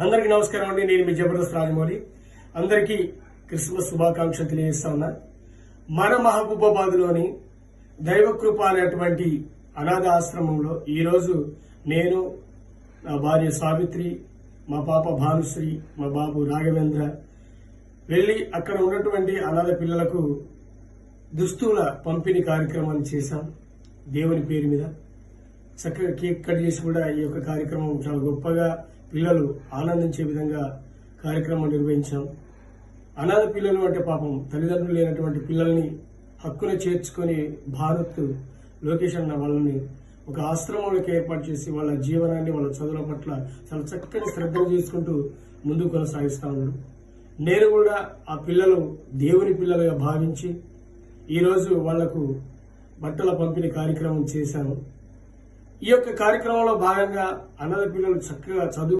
అందరికీ నమస్కారం అండి. నేను మీ జబర్దస్త్ రాజమౌళి. అందరికీ క్రిస్మస్ శుభాకాంక్షలు తెలియజేస్తా ఉన్నా. మన మహబూబాబాద్లోని దైవకృప అనేటువంటి అనాథ ఆశ్రమంలో ఈరోజు నేను నా భార్య సావిత్రి మా పాప భానుశ్రీ మా బాబు రాఘవేంద్ర వెళ్ళి అక్కడ ఉన్నటువంటి అనాథ పిల్లలకు దుస్తుల పంపిణీ కార్యక్రమాన్ని చేశాం దేవుని పేరు మీద. చక్కగా కేక్ కట్ చేసి కూడా ఈ యొక్క కార్యక్రమం చాలా గొప్పగా పిల్లలు ఆనందించే విధంగా కార్యక్రమం నిర్వహించాం. అనాథ పిల్లలు అంటే పాపం తల్లిదండ్రులు లేనటువంటి పిల్లల్ని హక్కున చేర్చుకొని భారత్ లోకేష్ అన్న వాళ్ళని ఒక ఆశ్రమంలోకి ఏర్పాటు చేసి వాళ్ళ జీవనాన్ని వాళ్ళ చదువుల పట్ల చాలా చక్కని శ్రద్ధ చేసుకుంటూ ముందుకు కొనసాగిస్తూ ఉన్నాడు. నేను కూడా ఆ పిల్లలు దేవుని పిల్లలుగా భావించి ఈరోజు వాళ్ళకు బట్టల పంపిణీ కార్యక్రమం చేశాను. ఈ యొక్క కార్యక్రమంలో భాగంగా అన్నద పిల్లలు చక్కగా చదువు